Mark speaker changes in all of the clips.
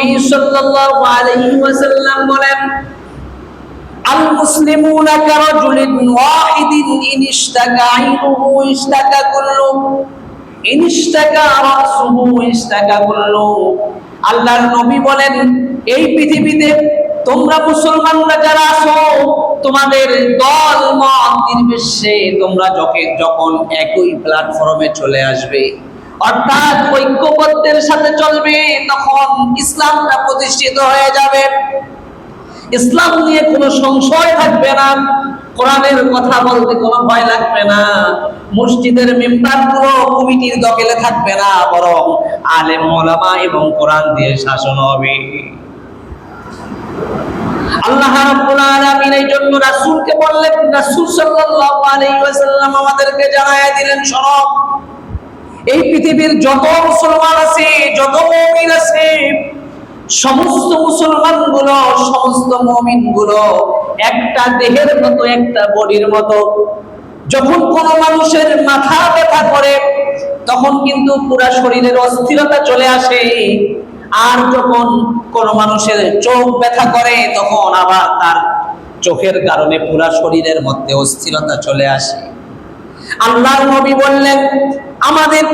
Speaker 1: নবী সাল্লাল্লাহু আলাইহি ওয়াসাল্লাম বলেন আল মুসলিমুনা কারাজুলিন ওয়াহিদিন কুল্লু রাসুহু কুল্লু। আল্লাহর নবী বলেন, এই পৃথিবীতে তোমরা মুসলমানরা যারা আছো, তোমাদের দল মত নির্বিশেষে তোমরা যখন যখন একই প্ল্যাটফর্মে চলে আসবে। অর্থাৎ ঐক্যবদ্ধের সাথে চলবে, তখন ইসলামটা প্রতিষ্ঠিত হয়ে যাবে। ইসলাম নিয়ে কোনো সংশয় থাকবে না, কোরআনের কথা বলতে কোনো ভয় লাগবে না, মসজিদের মেম্বারগুলো কমিটির দখলে থাকবে না, বরং আলেম, ওলামা এবং কোরআন দিয়ে শাসন হবে। আল্লাহ রাব্বুল আলামিন এই জন্য রাসূলকে বললেন, রাসূল সাল্লাল্লাহু আলাইহি ওয়াসাল্লাম আমাদেরকে জানায় দিলেন, শোনো এই পৃথিবীর যত মুসলমান আছে, যত মমিন আছে, সমস্ত মুসলমানগুলো সমস্ত মমিনগুলো একটা দেহের মতো, একটা বডির মতো। যখন কোন মানুষের মাথা ব্যথা করে, তখন কিন্তু পুরা শরীরের অস্থিরতা চলে আসে। আর যখন কোন মানুষের চোখ ব্যথা করে, তখন আবার তার চোখের কারণে পুরা শরীরের মধ্যে অস্থিরতা চলে আসে। আল্লাহর নবী বললেন, আমাদের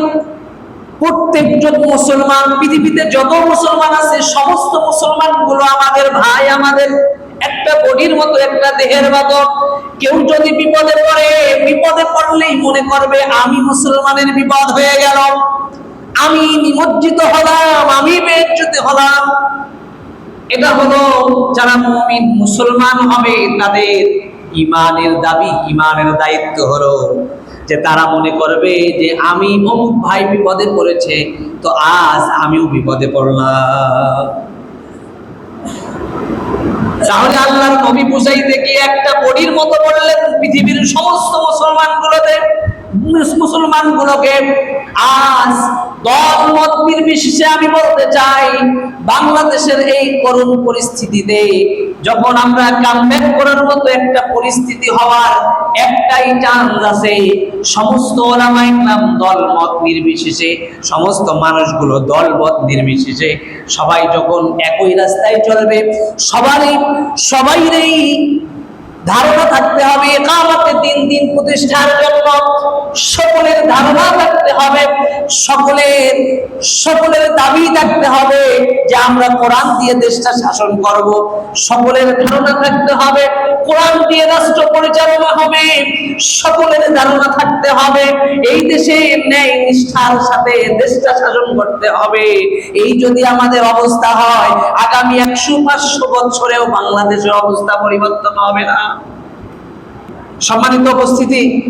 Speaker 1: প্রত্যেকজন মুসলমান, পৃথিবীতে যত মুসলমান আছে, সমস্ত মুসলমানগুলো আমাদের ভাই, আমাদের একটা বডির মতো, একটা দেহের মতো। কেউ যদি বিপদে পড়ে, বিপদে পড়লেই মনে করবে, আমি মুসলমানের বিপদ হয়ে গেল আমি নিমজ্জিত হলাম, আমি বেজ্জিত হলাম। এটা হলো যারা মুমিন মুসলমান হবে, তাদের ইমানের দাবি, ইমানের দায়িত্ব হলো যে তারা মনে করবে যে আমি অমুক ভাই বিপদে পড়েছে, তো আজ আমিও বিপদে পড়লাম। তাহলে আল্লাহর নবী বুঝাইতে গিয়ে একটা বডির মতো বললেন পৃথিবীর সমস্ত মুসলমান গুলোতে মুসলমান গুলোকে আজ দল মত নির্বিশেষে আমি বলতে চাই, বাংলাদেশের এই করুণ পরিস্থিতিতে যখন আমরা কামব্যাক করার মতো একটা পরিস্থিতি হওয়ার একটাই চান্স আছে, সমস্ত ওলামাই নাম দল মত নির্বিশেষে, সমস্ত মানুষগুলো দল মত নির্বিশেষে সবাই যখন একই রাস্তায় চলবে, সবারই, সবাইরই ধারণা থাকতে হবে, একামতে দিন দিন প্রতিষ্ঠার জন্য। সকলের ধারণা থাকতে হবে, সকলের সকলের দাবি থাকতে হবে যে আমরা কোরআন দিয়ে দেশটা শাসন করব। সকলের ধারণা থাকতে হবে, কোরআন দিয়ে রাষ্ট্র পরিচালনা হবে। সকলের ধারণা থাকতে হবে, এই দেশে ন্যায় নিষ্ঠার সাথে দেশটা শাসন করতে হবে। এই যদি আমাদের অবস্থা হয়, আগামী একশো পাঁচশো বছরেও বাংলাদেশের অবস্থা পরিবর্তন হবে না। সম্মানিত উপস্থিতি,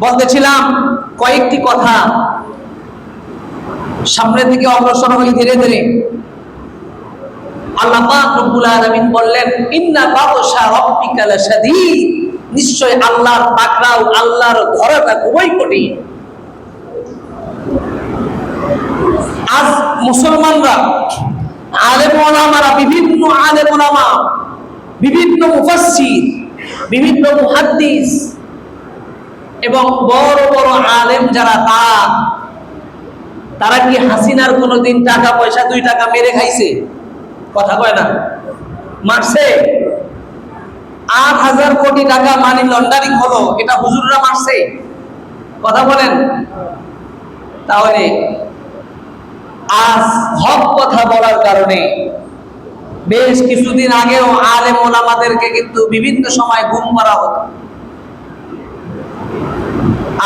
Speaker 1: বলতেছিলাম কয়েকটি কথা। সামনে থেকে অগ্রসর হই ধীরে ধীরে। আল্লাহ বললেন আল্লাহর আল্লাহর খুবই কঠিন। আজ মুসলমানরা বিভিন্ন আলেম বিভিন্ন মুফাসসির বিভিন্ন মুহাদ্দিস এবং বড় বড় আলেম যারা তারা তারা কি হাসিনার কোনোদিন টাকা পয়সা দুই টাকা মেরে খাইছে? কথা কয় না। মারছে। আট হাজার কোটি টাকা মানি লন্ডারিং হলো, এটা হুজুররা মারছে। কথা বলেন। তাহলে আজ হক কথা বলার কারণে বেশ কিছুদিন আগেও আলেম ওলামাদেরকে কিন্তু বিভিন্ন সময় গুম করা হতো।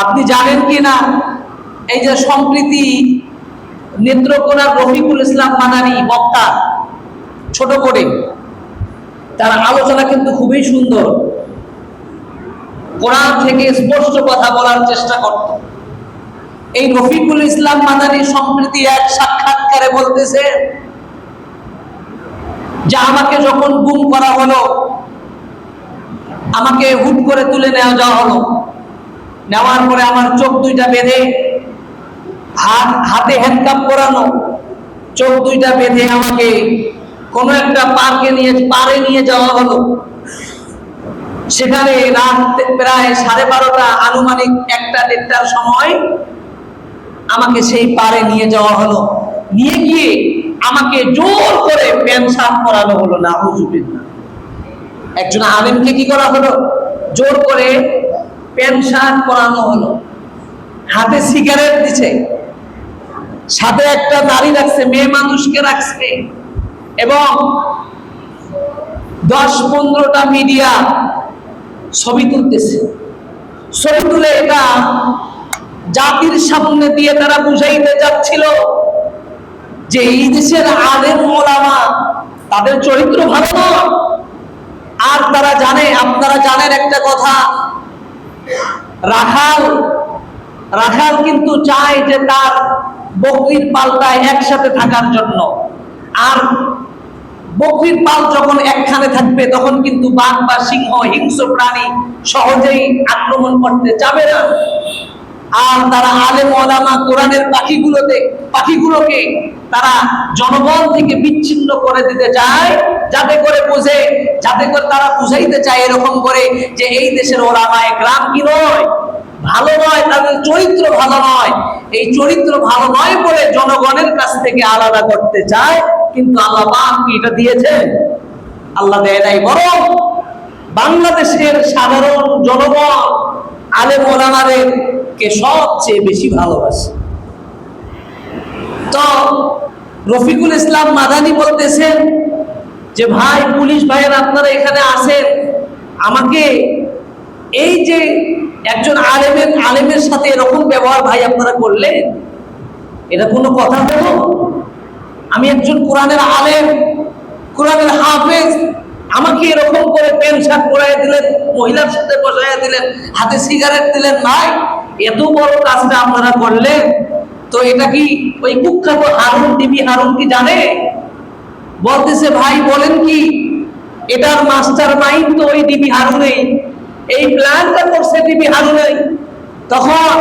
Speaker 1: আপনি জানেন কি না এই যে সম্প্রীতি নেত্রকোনার রফিকুল ইসলাম মাদানি বক্তা, ছোট করে, তার আলোচনা কিন্তু খুবই সুন্দর। কোরআন থেকে স্পষ্ট কথা বলার চেষ্টা করত। এই রফিকুল ইসলাম মাদানী সম্প্রীতি এক সাক্ষাৎকারে বলতেছে যে আমাকে যখন গুম করা হলো, আমাকে হুট করে তুলে নেওয়া যাওয়া হলো। নেওয়ার পরে আমার চোখ দুইটা বেঁধে, হাত, হাতে হ্যান্ডকাপ করানো চোখ দুইটা বেঁধে আমাকে কোনো একটা পার্কে নিয়ে, পারে নিয়ে যাওয়া হলো। সেখানে রাত প্রায় সাড়ে বারোটা আনুমানিক একটা দেড়টার সময় আমাকে সেই পারে নিয়ে যাওয়া হলো। নিয়ে গিয়ে আমাকে জোর করে প্যান্ট পরানো হলো না একজন আলেমকে কি করা হলো? জোর করে প্যান্ট শার্ট পরানো হলো। হাতে সিগারেট দিছে। সাথে একটা নারী রাখছে, মেয়ে মানুষকে রাখছে। এবং দশ পনেরোটা মিডিয়া ছবি তুলতেছে। ছবি তুলে এটা জাতির সামনে দিয়ে তারা বুঝাইতে যাচ্ছিল যে এই দেশের আলেম ওলামা তাদের চরিত্র ভালো নয়। আর তারা জানে, আপনারা জানেন একটা কথা, রাখাল রাখাল কিন্তু চায় যে তার বকরির পালটায় একসাথে থাকার জন্য আর বকরির পাল যখন একখানে থাকবে, তখন কিন্তু বাঘ বা সিংহ, হিংস্র প্রাণী সহজেই আক্রমণ করতে যাবে না আর তারা আলেম ওলামা কোরআনের পাখিগুলোতে, পাখিগুলোকে তারা জনগণ থেকে বিচ্ছিন্ন করে দিতে চায়, যাতে করে বুঝে, যাতে করে তারা বুঝাইতে চায় এরকম করে যে এই দেশের ওলামায় গ্রাম কি নয়? ভালো নয়, তাদের চরিত্র ভালো নয়। এই চরিত্র ভালো নয় বলে জনগণের কাছ থেকে আলাদা করতে চায়, কিন্তু আল্লাহ কি এটা দিয়েছেন? আল্লাহ দেয় নাই, বরং বাংলাদেশের সাধারণ জনগণ আলেম ওলামাদের কে সবচেয়ে বেশি ভালোবাসে। তো রফিকুল ইসলাম মাদানি বলতেছেন যে, ভাই, পুলিশ ভাইয়ের আপনারা এখানে আসেন। আমাকে এই যে একজন আলেমের আলেমের সাথে এরকম ব্যবহার ভাই আপনারা করলেন, এটা কোনো কথা হলো? আমি একজন কোরআনের আলেম, কোরআনের হাফেজ, আমাকে এরকম করে প্যান্ট শার্ট পরাই দিলেন, মহিলার সাথে বসাইয়া দিলেন, হাতে সিগারেট দিলেন, নাই। এত বড় কাজটা আপনারা করলেন, তো এটা কি ওই কুখ্যাত হারুন টিভি হারুন কি জানে? বলতেছে, ভাই, বলেন কি, এটার মাস্টার মাইন্ড তো ওই ডিবি হারুনেই, এই প্ল্যানটা করছে ডিবি হারুনেই। তখন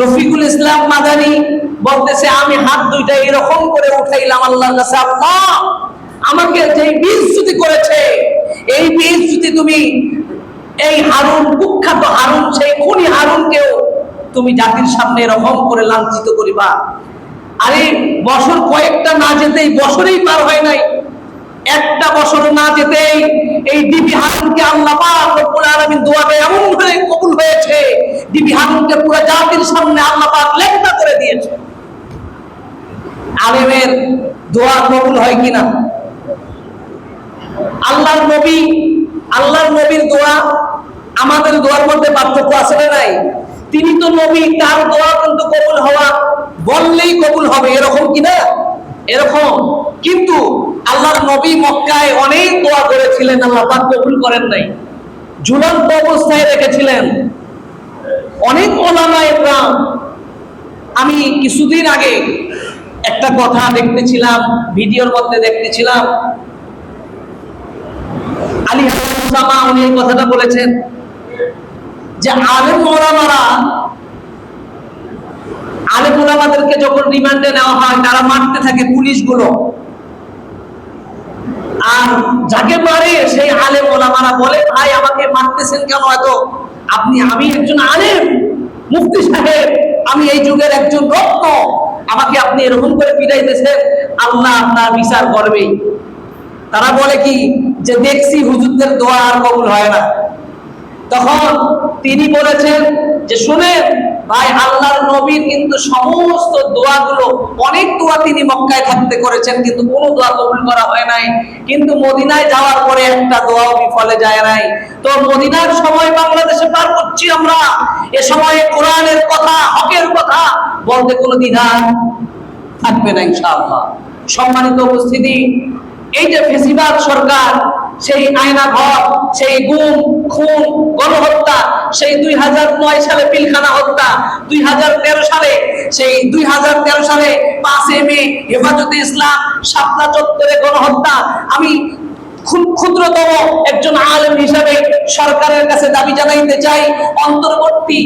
Speaker 1: রফিকুল ইসলাম মাদানি বলতেছে, আমি হাত দুইটা এরকম করে উঠাইলাম আল্লাহ, আমাকে যে বিচ্যুতি করেছে, এই বিচ্যুতি তুমি এই হারুন, কুখ্যাত হারুন, সেই খুনি হারুনকেও তুমি জাতির সামনে এরকম করে লাঞ্ছিত করিবা। আরে, বছর কয়েকটা না যেতেই, বছরেই পার হয় নাই। একটা বছর না যেতেই এই ডিবি হারুনকে আল্লাহ রব্বুল আলামিন দোয়াটা এমন ভাবে কবুল হয়েছে। ডিবি হারুনকে পুরো জাতির সামনে আল্লাহ পাক লেখনা করে দিয়েছে। আলেমের দোয়া কবুল হয় কিনা? আল্লাহর নবী আল্লাহর নবীর দোয়া আমাদের দোয়ার মধ্যে পার্থক্য আছে না নাই? তিনি তো নবী, তার দোয়া কিন্তু কবুল হওয়া বললেই কবুল হবে, এরকম কি না? এরকম। কিন্তু আল্লাহর নবী মক্কায় অনেক দোয়া করেছিলেন, আল্লাহ পাক কবুল করেন নাই। ঝুলন্ত অবস্থায় রেখেছিলেন। অনেক ওলামা ইকরাম আমি কিছুদিন আগে একটা কথা দেখতেছিলাম, ভিডিওর মধ্যে দেখতেছিলাম। আলী হাসামা উনি এই কথাটা বলেছেন যে আলেম ওলামারা, আলেম ওলামাদেরকে যখন রিমান্ডে নেওয়া হয়, তারা মারতে থাকে পুলিশগুলো। আর যাকে মারে, সেই আলেম ওলামারা বলে, ভাই, আমাকে মারতেছেন কেন এত? আপনি, আমি একজন আলেম, মুফতি সাহেব, আমি এই যুগের একজন রত্ন আমাকে আপনি এরকম করে পিটাইতেছেন, আল্লাহ আপনার বিচার করবেই। তারা বলে কি যে দেখছি হুজুরদের দোয়া আর কবুল হয় না। তখন তিনি বলেছেন যে, শুনেন, ভাই, আল্লাহর নবীর কিন্তু সমস্ত দোয়াগুলো, অনেক দোয়া তিনি মক্কায় থাকতে করেছেন, কিন্তু কোনো দোয়া কবুল করা হয় নাই। কিন্তু মদিনায় যাওয়ার পরে একটা দোয়াও বিফলে যায় নাই। তো মদিনার সময় বাংলাদেশে পার করছি আমরা। এ সময়ে কোরআনের কথা, হকের কথা বলতে কোনো দ্বিধা থাকবে না ইনশাআল্লাহ। সম্মানিত উপস্থিতি, এই যে ফেসিবাদ সরকার সেই আয়না ঘর, সেই গুম, খুন, গণহত্যা, সেই দুই হাজার নয় সালে পিলখানা হত্যা, দুই হাজার তেরো সালে, সেই দুই হাজার তেরো সালে পাঁচে মে হেফাজতে ইসলাম শাপলা চত্বরে গণহত্যা। আমি খুব ক্ষুদ্রতম একজন আলেম হিসাবে সরকারের কাছে দাবি জানাইতে চাই, অন্তর্বর্তী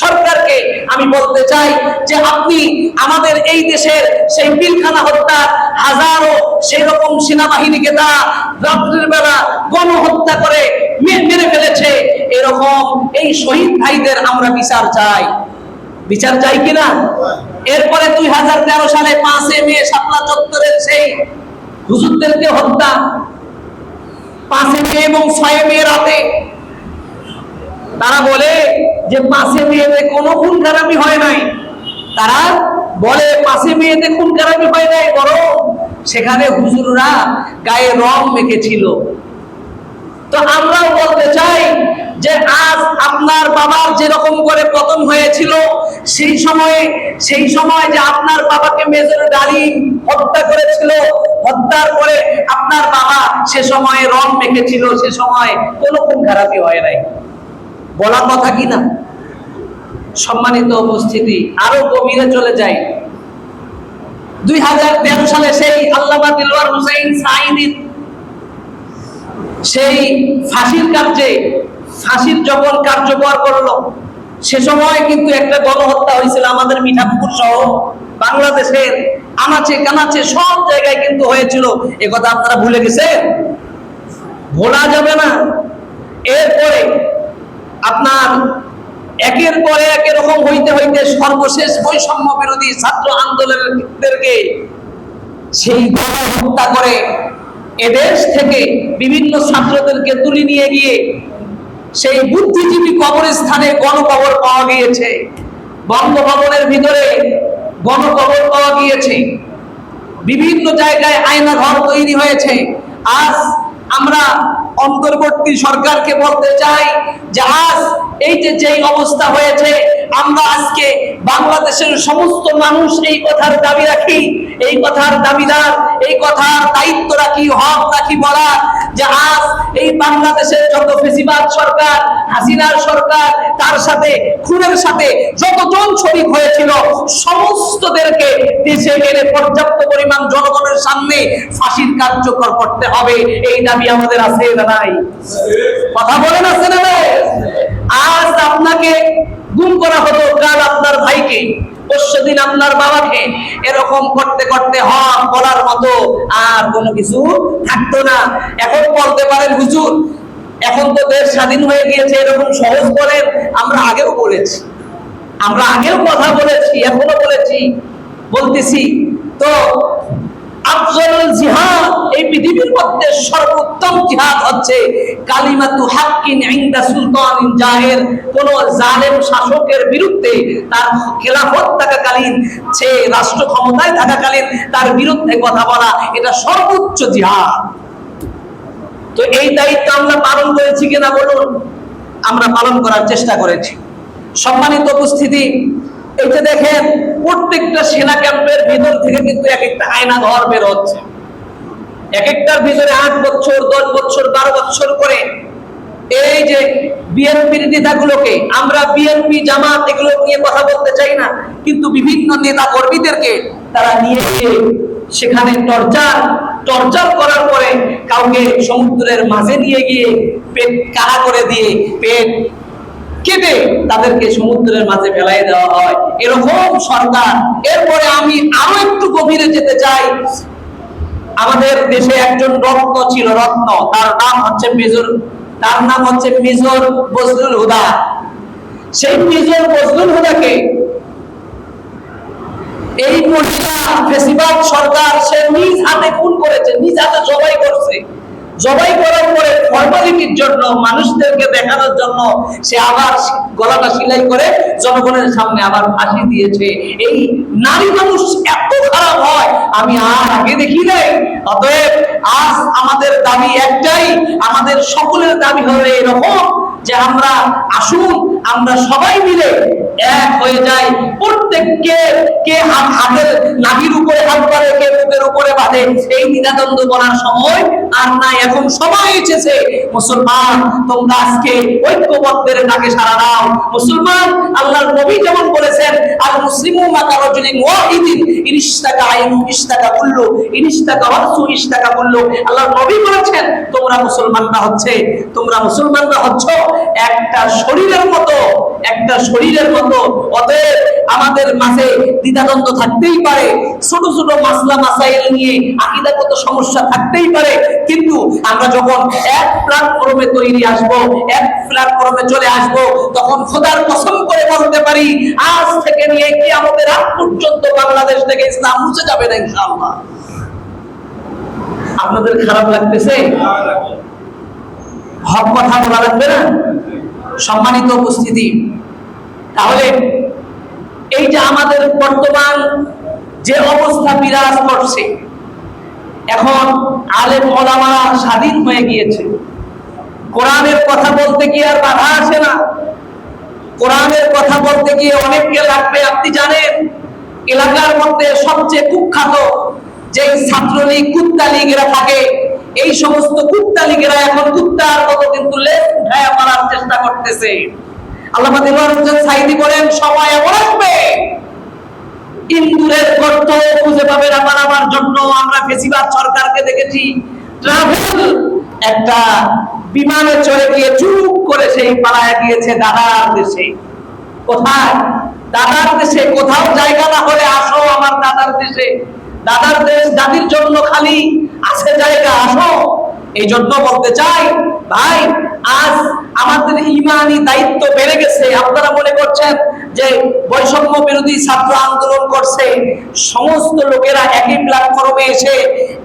Speaker 1: সরকারকে আমি বলতে চাই যে আপনি আমাদের এই দেশের সেই পিলখানা হত্যা সেই রকম সেনাবাহিনীকে তা রাত্রির বেলা গণহত্যা করে মেরে ফেলেছে। এরকম এই শহীদ ভাইদের আমরা বিচার চাই। বিচার চাই কিনা? এরপরে দুই হাজার তেরো সালে পাঁচে মে শাপলা চত্বরের সেই হুজুরদেরকে হত্যা। পাঁচে মে এবং ছয় মে রাতে তারা বলে যে পাঁচে মেয়েতে কোনো খুন খারাপি হয় নাই। তারা বলে, পাশে মেয়েতে খুন খারাপি হয় নাই বড় সেখানে হুজুররা গায়ে রং মেখেছিল। তো আমরাও বলতে চাই যে, আজ আপনার বাবার যেরকম করে পতন হয়েছিল, সেই সময়ে, সেই সময় যে আপনার বাবাকে মেজর ডালি হত্যা করেছিল, হত্যার পরে আপনার বাবা সে সময়ে রং মেখেছিল, সে সময় কোনো খুন খারাপি হয় নাই। বলা কথা কি না? সম্মানিত উপস্থিতি আরও গভীরে চলে যায় দুই হাজার তেরো সালে সেই আল্লামা দিলওয়ার হুসাইন সাইদিন সেই ফাঁসির কার্যে, ফাঁসির যখন কার্যকর করল, সে সময় কিন্তু একটা গণহত্যা হয়েছিল আমাদের মিঠাপুকুর সহ বাংলাদেশের, আনাচে কানাচে সব জায়গায় কিন্তু হয়েছিল। এ কথা আপনারা ভুলে গেছেন? ভোলা যাবে না। এরপরে আপনার একের পরে এক এরকম হইতে হইতে সর্বশেষ বৈষম্য বিরোধী ছাত্র আন্দোলনদেরকে সেই হত্যা করে এদেশ থেকে বিভিন্ন ছাত্রদেরকে তুলে নিয়ে গিয়ে সেই বুদ্ধিজীবী কবরস্থানে গণকবর পাওয়া গিয়েছে। বঙ্গভবনের ভিতরে গণকবর পাওয়া গিয়েছে। বিভিন্ন জায়গায় আয়না ঘর তৈরি হয়েছে। আজ আমরা অন্তর্বর্তী সরকারকে বলতে চাই জাহাজ এই যে যেই অবস্থা হয়েছে আমরা আজকে বাংলাদেশের সমস্ত মানুষ এই কথার দাবি রাখি। এই কথার দাবিদার, এই কথার দায়িত্ব রাখি, হক রাখি বলা যে আজ এই বাংলাদেশের যত ফেসিবাদ সরকার, হাসিনার সরকার, তার সাথে, খুনের সাথে যতজন শরিক হয়েছিল, সমস্তদেরকে দেশে এনে পর্যাপ্ত পরিমাণ জনগণের সামনে ফাঁসির কার্যকর করতে হবে। এই দাবি আমাদের আছে না নাই? কথা বলেন, আছে না? আজ আপনাকে গুম করা হতো, কাল আপনার ভাইকে পরশুদিন আপনার বাবাকে। এরকম করতে করতে হক বলার মতো আর কোনো কিছু থাকতো না। এখন বলতে পারেন, হুজুর, এখন তো দেশ স্বাধীন হয়ে গিয়েছে, এরকম সহজ বলেন, আমরা আগেও বলেছি। আমরা আগেও কথা বলেছি, এখনও বলেছি। বলতেছি, তো রাষ্ট্র ক্ষমতায় থাকাকালীন তার বিরুদ্ধে কথা বলা, এটা সর্বোচ্চ জিহাদ। তো এই দায়িত্ব আমরা পালন করেছি কিনা বলুন? আমরা পালন করার চেষ্টা করেছি। সম্মানিত উপস্থিতি এই যে দেখেন, প্রত্যেকটা সেনা ক্যাম্পের ভিতর থেকে কিন্তু এক একটা আয়না ঘর বের হচ্ছে। এক একটার ভিতরে আট বছর, দশ বছর, বারো বছর করে এই যে বিএনপির নেতাগুলোকে, আমরা বিএনপি জামাত এগুলো নিয়ে কথা বলতে চাই না, কিন্তু বিভিন্ন নেতা কর্মীদেরকে তারা নিয়ে গিয়ে সেখানে টর্চার টর্চার করার পরে কাউকে সমুদ্রের মাঝে নিয়ে গিয়ে পেট কাড়া করে দিয়ে পেট কেটে তাদেরকে সমুদ্রের মাঝে ফেলাই দেওয়া হয়। এরকম সরকার। এরপরে আমি আরও একটু গভীরে যেতে চাই। আমাদের দেশে একজন রত্ন ছিল, রত্ন। তার নাম হচ্ছে মেজর, তার নাম হচ্ছে মেজর বজলুল হুদা। সেই মেজর বজলুল হুদাকে এই মহিলা ফেসিবাদ সরকার সে নিজ হাতে খুন করেছে, নিজ হাতে জবাই করছে। জবাই করার পরে ফর্মালিটির জন্য, মানুষদেরকে দেখানোর জন্য সে আবার গলাটা সিলাই করে জনগণের সামনে আবার ফাঁসি দিয়েছে। এই নারী মানুষ এত খারাপ হয়, আমি আর আগে দেখি নাই। অতএব আজ আমাদের দাবি একটাই, আমাদের সকলের দাবি হবে এরকম যে আমরা আসুন, আমরা সবাই মিলে এক হয়ে যাই। প্রত্যেককে কে হাত হাতের নাভির উপরে, হাত বাঁধে কে বুকের উপরে বাঁধে এই দ্বিধাদ্বন্দ্ব বলার সময় আর নাই। এখন সবাই এসেছে মুসলমান, তোমরা আজকে ঐক্যবদ্ধের ডাকে সারা দাও। মুসলমান, আল্লাহর নবী যেমন বলেছেন আর মুসলিমু মাতা রাজুলিন ওয়াহিদিন, ইনিশতাকা আইনু ইশতাকা কুল্লু, ইনিশতাকা ওয়াসু ইশতাকা কুল্লু। আল্লাহর নবী বলেছেন, তোমরা মুসলমানরা হচ্ছে, তোমরা মুসলমানরা হচ্ছ। একটা শরীরের মতো, একটা শরীরের মতো। অতএব আমাদের মাঝে দ্বিধাদ্বন্দ্ব থাকতেই পারে। ছোট ছোট মাসলা মাসাইল নিয়ে আকিদাগত সমস্যা থাকতেই পারে। কিন্তু আমরা যখন এক প্ল্যাটফর্মে তৈরি আসব, এক প্ল্যাটফর্মে চলে আসব, তখন খোদার কসম করে বলতে পারি, আজ থেকে নিয়ে কি আমাদের আগ পর্যন্ত বাংলাদেশ থেকে ইসলাম মুছে যাবে না ইনশাআল্লাহ। আপনাদের খারাপ লাগতেছে? হক কথা বলা লাগবে না? সম্মানিত উপস্থিতি। তাহলে এই যে আমাদের বর্তমান যে অবস্থা বিরাজ করছে, এখন আলেম ওলামারা স্বাধীন হয়ে গিয়েছে। কোরআনের কথা বলতে গিয়ে আর বাধা আসে না। কোরআনের কথা বলতে গিয়ে অনেককে লাগবে, আপনি জানেন, এলাকার মধ্যে সবচেয়ে কুখ্যাত যে ছাত্রলীগ কুত্তা লীগেরা থাকে এই সমস্ত কুত্তা লীগেরা এখন কুত্তার মতো কিন্তু লেজ উঠায় মারার চেষ্টা করতেছে। আল্লাহ সাইদি বলেন সময় এমন আসবে। ইন্দুরের গর্ত খুঁজে পাবে না বানাবার জন্য। আমরা ফেসিবাদ সরকারকে দেখেছি ট্রাভেল একটা বিমানে চড়ে গিয়ে চুপ করে সেই পালায় গিয়েছে দাদার দেশে। কোথায়? দাদার দেশে কোথাও জায়গা না হলে আসো আমার দাদার দেশে। দাদার দেশ দাদির জন্য খালি আছে জায়গা, আসো। এই জন্য বলতে চাই, ভাই, আজ আমাদের ইমানি দায়িত্ব বেড়ে গেছে। আপনারা মনে করছেন যে বৈষম্য বিরোধী ছাত্র আন্দোলন করছে, সমস্ত লোকেরা একই প্ল্যাটফর্মে এসে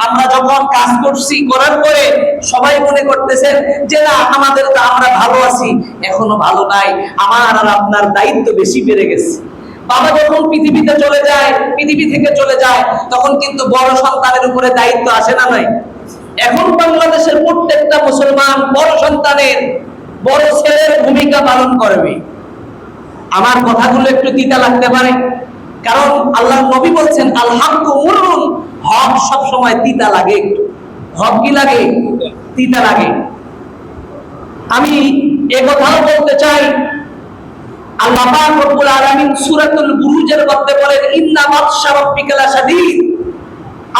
Speaker 1: আমরা যখন কাজ করছি, করার পরে সবাই মনে করতেছেন যে না, আমাদের তো আমরা ভালো আছি, এখনও ভালো নাই, আমার আর আপনার দায়িত্ব বেশি বেড়ে গেছে। বাবা যখন পৃথিবীতে চলে যায়, পৃথিবী থেকে চলে যায়, তখন কিন্তু বড় সন্তানের উপরে দায়িত্ব আসে না নাই? এখন বাংলাদেশের প্রত্যেকটা মুসলমান বড় সন্তানের বড় ছেলের ভূমিকা পালন করবে। আমার কথাগুলো একটু তিতা লাগতে পারে, কারণ আল্লাহ নবী বলছেন আল হাক্কু মুররুন। হক সব সময় তিতা লাগে হক কি লাগে? তিতা লাগে। আমি এ কথাও বলতে চাই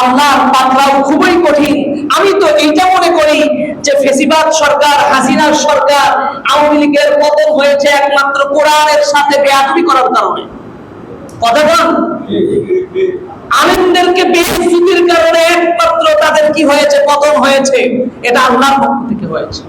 Speaker 1: আল্লাহ পাক বলেন খুবই কঠিন। আমি তো এইটা মনে করি যে ফেসিবাদ সরকার সরকার আওয়ামী লীগের পতন হয়েছে একমাত্র কোরআনের সাথে বেয়াদবি করার কারণে। কথা বল কারণে একমাত্র তাদের কি হয়েছে? পতন হয়েছে। এটা আল্লাহর পক্ষ থেকে হয়েছে।